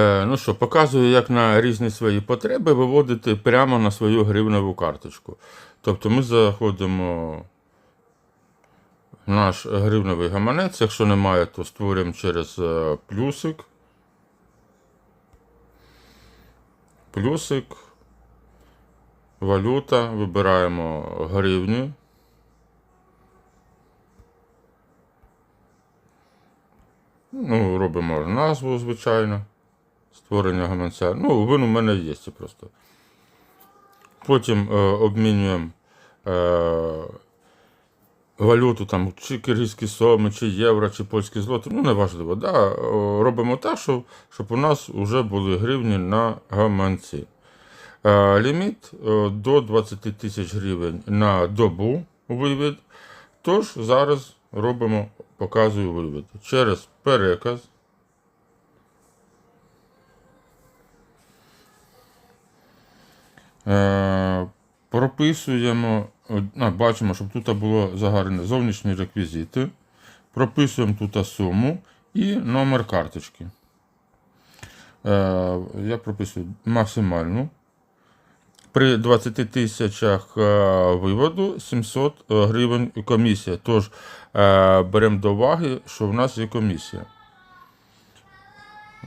Е, Ну що, показую, як на різні свої потреби виводити прямо на свою гривневу карточку. Тобто ми заходимо в наш гривневий гаманець. Якщо немає, то створюємо через е, плюсик. Плюсик. Валюта. Вибираємо гривню. Ну, робимо назву, звичайно. Створення гаманця. Ну, він у мене є це просто. Потім е, обмінюємо е, валюту, там, чи киргизькі соми, чи євро, чи польські злоти. Ну, неважливо. Да? Робимо так, щоб, щоб у нас вже були гривні на гаманці. Е, ліміт е, до 20 тисяч гривень на добу вивід. Тож зараз робимо, показую вивід. Через переказ. Прописуємо, е, бачимо, щоб тут було загарене зовнішні реквізити. Прописуємо тут суму і номер карточки. Е, я прописую максимальну. При 20 тисячах е, виводу 700 гривень комісія. Тож е, беремо до уваги, що в нас є комісія.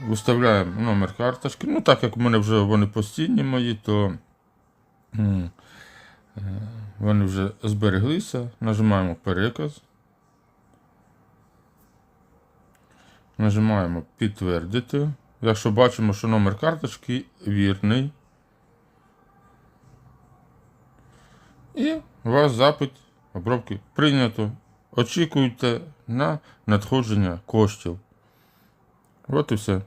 Виставляємо номер карточки. Ну, так як в мене вже вони постійні мої, то е, вони вже збереглися. Нажимаємо переказ. Нажимаємо підтвердити. Якщо бачимо, що номер карточки вірний. І у вас запит обробки прийнято. Очікуйте на надходження коштів. От і все.